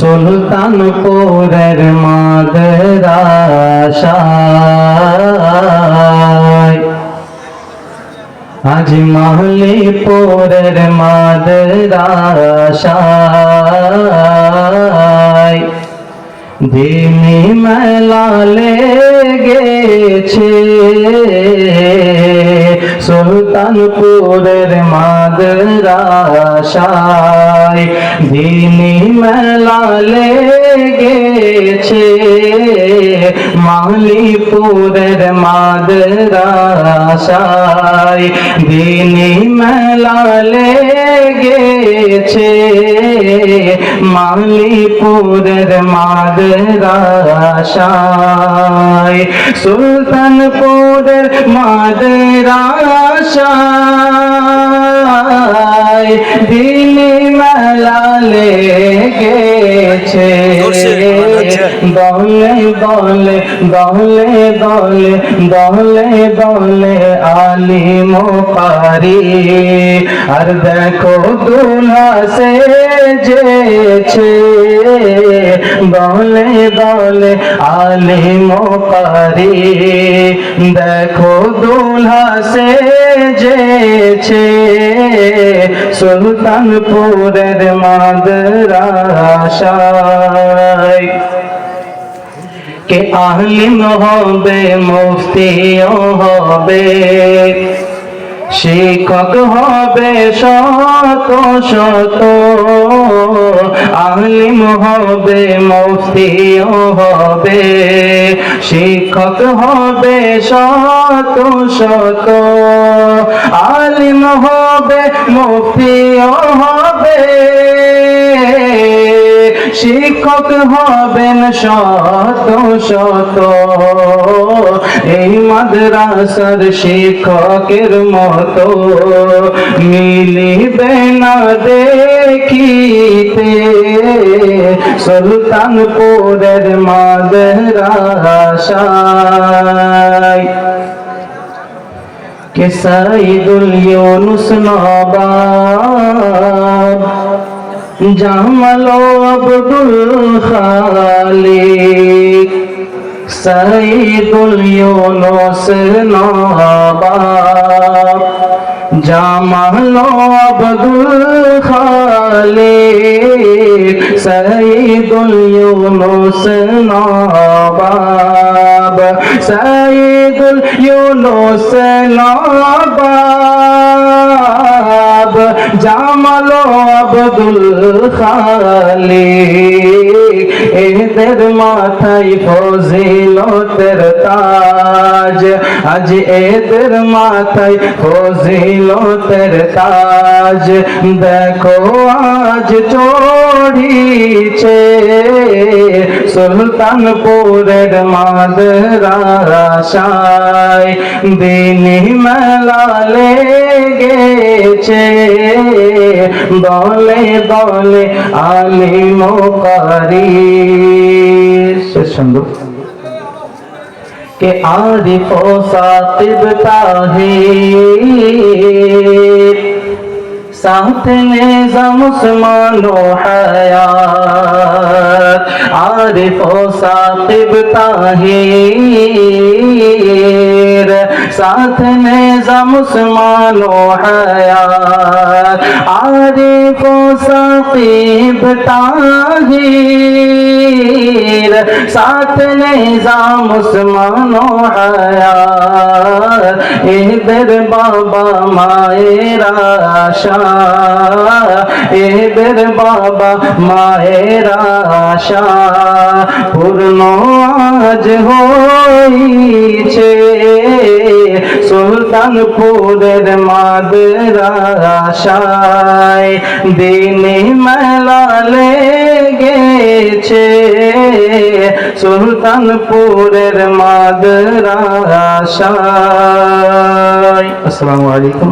সুলতানপুরের মাদ্রাসায়। আজ মাহলিপুরের মাদ্রাসায়। দিনী মেলা লেগেছে। সুলতানপুরের মাদ্রাসায় দিনী মেলা লেগেছে। মালিপুরের মাদ্রাসায় দিনী মেলা লেগেছে। মালিপুরের মাদ্রাসায় সুলতানপুরের আশায় দিনী মেলা লেগেছে। দলে দলে দলে দলে দলে দলে আলিম পারি আর দেখো দুলা সে যেছে। দলে দলে আলিম পারি দেখো দুলা সে যেছে। সুলতানপুরের মাদ্রাসায় কে আলিম হবে, মুফতিও হবে। শিক্ষক হবে, শত শত। আলিম হবে, মুফতিও হবে। শিক্ষক হবে, শত শত। আলিম হবে, মুফতিও হবে। শিক্ষক হবেন শত শত। এই মাদ্রাসার শিক্ষকের মতো মিলিবে না দেখিতে। সুলতানপুরের মাদ্রাসায় কে সাইদুল ইউনুস নবাব জামালো আব্দুল খালিক, সাইদুল ইউনুস নবাব। জামালো আব্দুল খালিক, সাইদুল ইউনুস নবাব। সাইদুল ইউনুস নবাব। জামালো আব্দুল খালিক। এদের মাথায় ফজিলতের তাজ। আজ এদের মাথায় ফজিলতের তাজ। দেখো আজ চড়িছে সুলতানপুরের মাদ্রাসায় দিনী মেলা লেগেছে দলে দলে আলিম কারি সুন্দর के आरिफ सातिब ताहिर साथ আজম উসমানো হায়াত, আরিফ ও সাকিব তাহির। সাথ নিজাম উসমানো হায়াত, আরিফ ও সাকিব তাহির। সাথ নিজাম উসমানো হায়াত, এদের বাবা মায়েরা আশা। এদের বাবা মায়ের আশা পূর্ণ আজ হইছে। সুলতানপুরের মাদ্রাসায় দিনে মেলা লেগেছে। সুলতানপুরের মাদ্রাসায়। আসসালামু আলাইকুম